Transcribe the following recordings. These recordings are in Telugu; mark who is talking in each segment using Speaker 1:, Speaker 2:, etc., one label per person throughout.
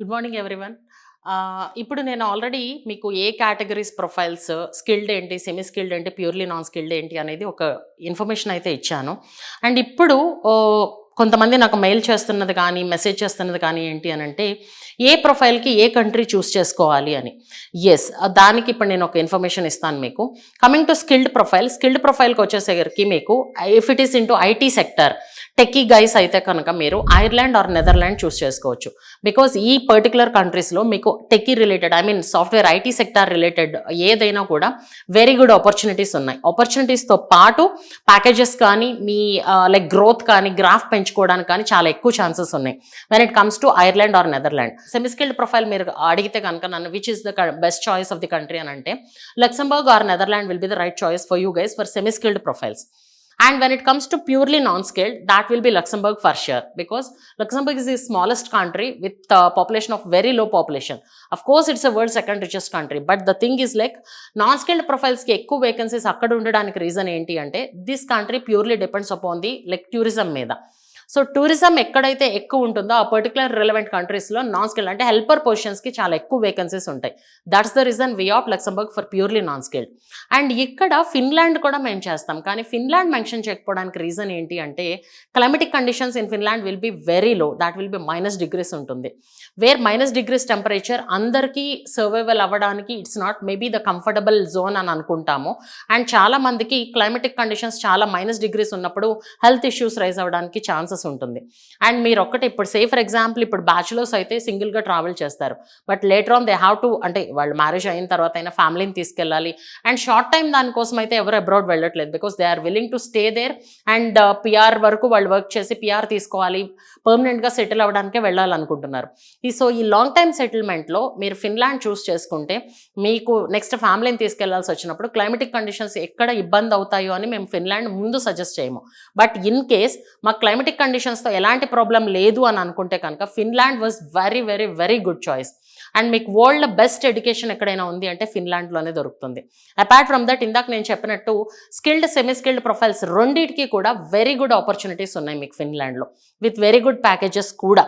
Speaker 1: గుడ్ మార్నింగ్ ఎవ్రీవన్ ఇప్పుడు నేను ఆల్రెడీ మీకు ఏ కేటగిరీస్ ప్రొఫైల్స్ స్కిల్డ్ ఏంటి సెమీ స్కిల్డ్ ఏంటి ప్యూర్లీ నాన్ స్కిల్డ్ ఏంటి అనేది ఒక ఇన్ఫర్మేషన్ అయితే ఇచ్చాను. అండ్ ఇప్పుడు కొంతమంది నాకు మెయిల్ చేస్తున్నది కానీ మెసేజ్ చేస్తున్నది కానీ ఏంటి అని అంటే ఏ ప్రొఫైల్కి ఏ కంట్రీ చూస్ చేసుకోవాలి అని. ఎస్ దానికి ఇప్పుడు నేను ఒక ఇన్ఫర్మేషన్ ఇస్తాను మీకు. Coming to skilled profile skilled ప్రొఫైల్కి వచ్చేసరికి మీకు if it is into IT sector techie guys అయితే కనుక మీరు ఐర్లాండ్ ఆర్ నెదర్లాండ్ చూస్ చేసుకోవచ్చు. బికాస్ ఈ పర్టికులర్ కంట్రీస్లో మీకు techie related I mean software IT sector related ఏదైనా కూడా వెరీ గుడ్ ఆపర్చునిటీస్ ఉన్నాయి. ఆపర్చునిటీస్తో పాటు ప్యాకేజెస్ కానీ మీ లైక్ గ్రోత్ కానీ గ్రాఫ్ పెంచుకోవడానికి కానీ చాలా ఎక్కువ ఛాన్సెస్ ఉన్నాయి. When it comes to Ireland or Netherland. Semiskilled profile మీరు అడిగితే కనుక నన్ను which is the best choice of the country అని అంటే Luxembourg or Netherland will be the right choice for you guys for semiskilled profiles and when it comes to purely non skilled that will be Luxembourg for sure because Luxembourg is the smallest country with population of very low population of course it's a world second richest country but the thing is like non skilled ప్రొఫైల్స్కి ఎక్కువ వేకెన్సీస్ అక్కడ ఉండడానికి రీజన్ ఏంటి అంటే this country purely depends upon the like tourism మీద. సో టూరిజం ఎక్కడైతే ఎక్కువ ఉంటుందో ఆ పర్టికులర్ రిలవెంట్ కంట్రీస్లో నాన్ స్కిల్డ్ అంటే హెల్పర్ పొజిషన్స్కి చాలా ఎక్కువ వేకెన్సీస్ ఉంటాయి. That's the reason way of Luxembourg for purely non skilled and ఇక్కడ ఫిన్లాండ్ కూడా మేము చేస్తాం. కానీ ఫిన్లాండ్ మెన్షన్ చేయకపోవడానికి రీజన్ ఏంటి అంటే climatic conditions in Finland will be very low that will be minus degrees ఉంటుంది. వేర్ మైనస్ డిగ్రీస్ టెంపరేచర్ అందరికీ సర్వైవల్ అవ్వడానికి it's not maybe the comfortable zone అని అనుకుంటాము. అండ్ చాలా మందికి క్లైమెటిక్ కండిషన్స్ చాలా మైనస్ డిగ్రీస్ ఉన్నప్పుడు హెల్త్ ఇష్యూస్ రైజ్ అవ్వడానికి ఛాన్సెస్ ఉంటుంది. అండ్ మీరు ఒక్కటి ఇప్పుడు సే ఫర్ ఎగ్జాంపుల్ ఇప్పుడు బ్యాచులర్స్ అయితే సింగిల్గా ట్రావెల్ చేస్తారు. But later on they have to అంటే వాళ్ళు మ్యారేజ్ అయిన తర్వాత అయినా ఫ్యామిలీని తీసుకెళ్ళాలి. అండ్ షార్ట్ టైం దానికోసం అయితే ఎవరు అబ్రాడ్ వెళ్ళట్లేదు. Because they are willing to stay there and PR వరకు వాళ్ళు వర్క్ చేసి పిఆర్ తీసుకోవాలి. పర్మనెంట్గా సెటిల్ అవ్వడానికే వెళ్ళాలనుకుంటున్నారు. ఈ సో ఈ లాంగ్ టైమ్ సెటిల్మెంట్లో మీరు ఫిన్లాండ్ చూస్ చేసుకుంటే మీకు నెక్స్ట్ ఫ్యామిలీని తీసుకెళ్ళాల్సి వచ్చినప్పుడు క్లైమేటిక్ కండిషన్స్ ఎక్కడ ఇబ్బంది అవుతాయో అని మేము ఫిన్లాండ్ ముందు సజెస్ట్ చేయము. బట్ ఇన్ కేస్ మా క్లైమేటిక్ కండిషన్స్తో ఎలాంటి ప్రాబ్లం లేదు అని అనుకుంటే కనుక Finland was very very very good choice and మీకు వరల్డ్ బెస్ట్ ఎడ్యుకేషన్ ఎక్కడైనా ఉంది అంటే ఫిన్లాండ్లోనే దొరుకుతుంది. అపార్ట్ ఫ్రమ్ దట్ ఇందాక నేను చెప్పినట్టు స్కిల్డ్ సెమీ స్కిల్డ్ ప్రొఫైల్స్ రెండింటికి కూడా వెరీ గుడ్ ఆపర్చునిటీస్ ఉన్నాయి మీకు ఫిన్లాండ్లో విత్ వెరీ గుడ్ ప్యాకేజెస్ కూడా.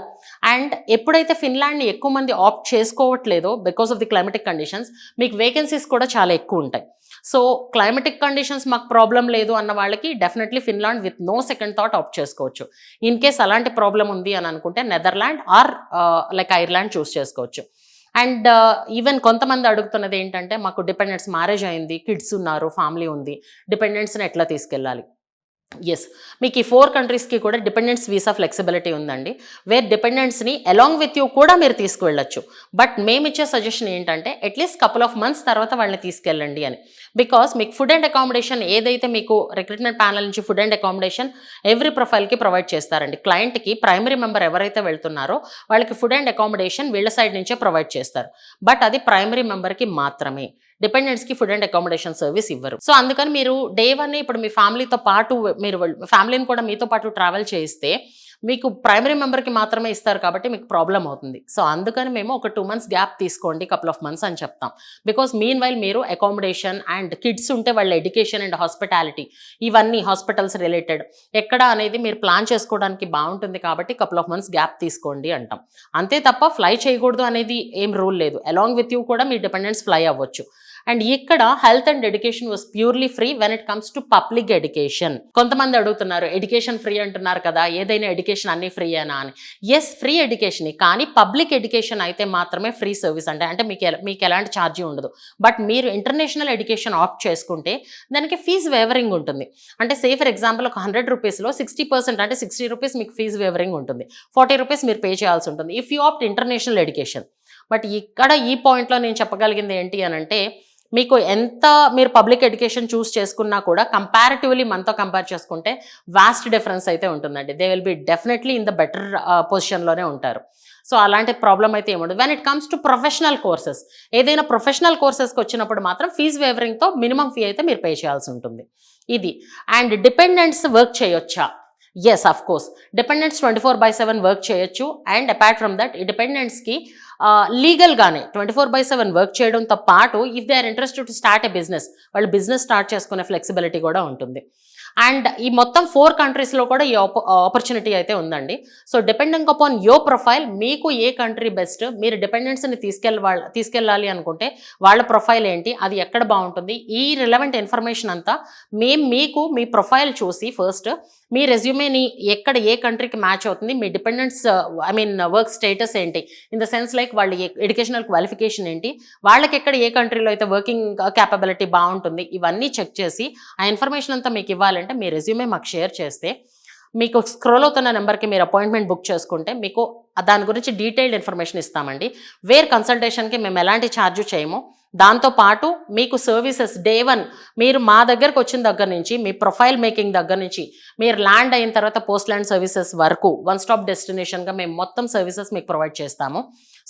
Speaker 1: అండ్ ఎప్పుడైతే ఫిన్లాండ్ని ఎక్కువ మంది opt చేసుకోవట్లేదో because of the climatic conditions మీకు వేకెన్సీస్ కూడా చాలా ఎక్కువ ఉంటాయి. సో క్లైమేటిక్ కండిషన్స్ మాకు ప్రాబ్లం లేదు అన్న వాళ్ళకి definitely Finland with no second thought opt చేసుకోవచ్చు. ఇన్ కేస్ అలాంటి ప్రాబ్లం ఉంది అని అనుకుంటే Netherland or like Ireland choose చేసుకోవచ్చు. అండ్ ఈవెన్ కొంతమంది అడుగుతున్నది ఏంటంటే మాకు డిపెండెంట్స్ మ్యారేజ్ అయింది కిడ్స్ ఉన్నారు ఫ్యామిలీ ఉంది డిపెండెంట్స్ని ఎట్లా తీసుకెళ్ళాలి? ఎస్ మీకు ఈ ఫోర్ కంట్రీస్కి కూడా డిపెండెంట్స్ వీసా ఫ్లెక్సిబిలిటీ ఉందండి. వేర్ డిపెండెంట్స్ని అలాంగ్ విత్ యూ కూడా మీరు తీసుకువెళ్ళొచ్చు. బట్ మేము ఇచ్చే సజెషన్ ఏంటంటే అట్లీస్ట్ కపుల్ ఆఫ్ మంత్స్ తర్వాత వాళ్ళని తీసుకెళ్ళండి అని. బికాస్ మీకు ఫుడ్ అండ్ అకామిడేషన్ ఏదైతే మీకు రిక్రూట్మెంట్ ప్యానల్ నుంచి ఫుడ్ అండ్ అకామిడేషన్ ఎవ్రీ ప్రొఫైల్కి ప్రొవైడ్ చేస్తారండి. క్లయింట్కి ప్రైమరీ మెంబర్ ఎవరైతే వెళ్తున్నారో వాళ్ళకి ఫుడ్ అండ్ అకామిడేషన్ వీళ్ళ సైడ్ నుంచే ప్రొవైడ్ చేస్తారు. బట్ అది ప్రైమరీ మెంబర్కి మాత్రమే. డిపెండెంట్స్కి ఫుడ్ అండ్ అకామిడేషన్ సర్వీస్ ఇవ్వరు. సో అందుకని మీరు డే వన్ ఇప్పుడు మీ ఫ్యామిలీతో పాటు మీరు ఫ్యామిలీని కూడా మీతో పాటు ట్రావెల్ చేయిస్తే మీకు ప్రైమరీ మెంబర్కి మాత్రమే ఇస్తారు కాబట్టి మీకు ప్రాబ్లం అవుతుంది. సో అందుకని మేము ఒక టూ మంత్స్ గ్యాప్ తీసుకోండి కపుల్ ఆఫ్ మంత్స్ అని చెప్తాం. బికాస్ మీన్ వైల్ మీరు అకామిడేషన్ అండ్ కిడ్స్ ఉంటే వాళ్ళ ఎడ్యుకేషన్ అండ్ హాస్పిటాలిటీ ఇవన్నీ హాస్పిటల్స్ రిలేటెడ్ ఎక్కడ అనేది మీరు ప్లాన్ చేసుకోవడానికి బాగుంటుంది కాబట్టి కపుల్ ఆఫ్ మంత్స్ గ్యాప్ తీసుకోండి అంటాం. అంతే తప్ప ఫ్లై చేయకూడదు అనేది ఏం రూల్ లేదు. అలాంగ్ విత్ యూ కూడా మీ డిపెండెంట్స్ ఫ్లై అవ్వచ్చు. అండ్ ఇక్కడ health and education was purely free when it comes to public education. కొంతమంది అడుగుతున్నారు ఎడ్యుకేషన్ ఫ్రీ అంటున్నారు కదా ఏదైనా ఎడ్యుకేషన్ అన్ని ఫ్రీ అయినా అని ఎస్ ఫ్రీ ఎడ్యుకేషన్ కానీ పబ్లిక్ ఎడ్యుకేషన్ అయితే మాత్రమే ఫ్రీ సర్వీస్ అంటే అంటే మీకు మీకు ఎలాంటి ఛార్జీ ఉండదు. బట్ మీరు ఇంటర్నేషనల్ ఎడ్యుకేషన్ ఆప్ట్ చేసుకుంటే దానికి ఫీజు వేవరింగ్ ఉంటుంది. అంటే సే ఫర్ ఎగ్జాంపుల్ ఒక హండ్రెడ్ రూపీస్లో సిక్స్టీ పర్సెంట్ అంటే సిక్స్టీ రూపీస్ మీకు ఫీజు వేవరింగ్ ఉంటుంది. ఫార్టీ రూపీస్ మీరు పే చేయాల్సి ఉంటుంది. If you opt international education. But ఇక్కడ ఈ పాయింట్లో నేను చెప్పగలిగింది ఏంటి అని అంటే మీకు ఎంత మీరు పబ్లిక్ ఎడ్యుకేషన్ చూస్ చేసుకున్నా కూడా కంపారిటివ్లీ మనతో కంపేర్ చేసుకుంటే వాస్ట్ డిఫరెన్స్ అయితే ఉంటుందండి. They will be definitely in the better పొజిషన్లోనే ఉంటారు. సో అలాంటి ప్రాబ్లం అయితే ఏముండదు. When it comes to professional courses ఏదైనా ప్రొఫెషనల్ కోర్సెస్కి వచ్చినప్పుడు మాత్రం ఫీజు వేవరింగ్తో మినిమం ఫీ అయితే మీరు పే చేయాల్సి ఉంటుంది. ఇది. అండ్ డిపెండెంట్స్ వర్క్ చేయొచ్చా? Yes of course dependents twenty four by seven work చేయొచ్చు. అండ్ అపార్ట్ ఫ్రమ్ దట్ ఈ డిపెండెంట్స్కి లీగల్గానే twenty four by seven work చేయడంతో పాటు if they are interested to start a business వాళ్ళు బిజినెస్ స్టార్ట్ చేసుకునే ఫ్లెక్సిబిలిటీ కూడా ఉంటుంది. అండ్ ఈ మొత్తం ఫోర్ కంట్రీస్లో కూడా ఈ ఆపర్చునిటీ అయితే ఉందండి. So depending upon your profile మీకు ఏ కంట్రీ బెస్ట్ మీరు డిపెండెన్స్ని తీసుకెళ్ళ వాళ్ళ తీసుకెళ్ళాలి అనుకుంటే వాళ్ళ ప్రొఫైల్ ఏంటి అది ఎక్కడ బాగుంటుంది ఈ రిలవెంట్ ఇన్ఫర్మేషన్ అంతా మేము మీకు మీ ప్రొఫైల్ చూసి ఫస్ట్ మీ రెజ్యూమేని ఎక్కడ ఏ కంట్రీకి మ్యాచ్ అవుతుంది మీ dependence I mean work status ఏంటి ఇన్ ద సెన్స్ లైక్ వాళ్ళ ఎడ్యుకేషనల్ క్వాలిఫికేషన్ ఏంటి వాళ్ళకి ఎక్కడ ఏ కంట్రీలో అయితే వర్కింగ్ క్యాపబిలిటీ బాగుంటుంది ఇవన్నీ చెక్ చేసి ఆ ఇన్ఫర్మేషన్ అంతా మీకు ఇవ్వాలి కావాలంటే మీ రెజ్యూమే మాకు షేర్ చేస్తే మీకు స్క్రోల్ అవుతున్న నెంబర్కి మీరు అపాయింట్మెంట్ బుక్ చేసుకుంటే మీకు దాని గురించి డీటెయిల్డ్ ఇన్ఫర్మేషన్ ఇస్తామండి. వేర్ కన్సల్టేషన్కి మేము ఎలాంటి ఛార్జ్ చేయము. దాంతో పాటు మీకు సర్వీసెస్ డే వన్ మీరు మా దగ్గరకు వచ్చిన దగ్గర నుంచి మీ ప్రొఫైల్ మేకింగ్ దగ్గర నుంచి మీరు ల్యాండ్ అయిన తర్వాత పోస్ట్ ల్యాండ్ సర్వీసెస్ వరకు వన్ స్టాప్ డెస్టినేషన్గా మేము మొత్తం సర్వీసెస్ మీకు ప్రొవైడ్ చేస్తాము.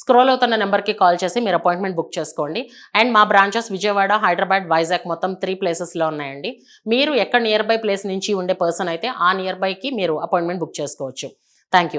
Speaker 1: స్క్రోల్ అవుతున్న నెంబర్కి కాల్ చేసి మీరు అపాయింట్మెంట్ బుక్ చేసుకోండి. అండ్ మా బ్రాంచెస్ విజయవాడ హైదరాబాద్ వైజాగ్ మొత్తం త్రీ ప్లేసెస్లో ఉన్నాయండి. మీరు ఎక్కడ నియర్ బై ప్లేస్ నుంచి ఉండే పర్సన్ అయితే ఆ నియర్ బైకి మీరు అపాయింట్మెంట్ బుక్ చేసుకోవచ్చు. Thank you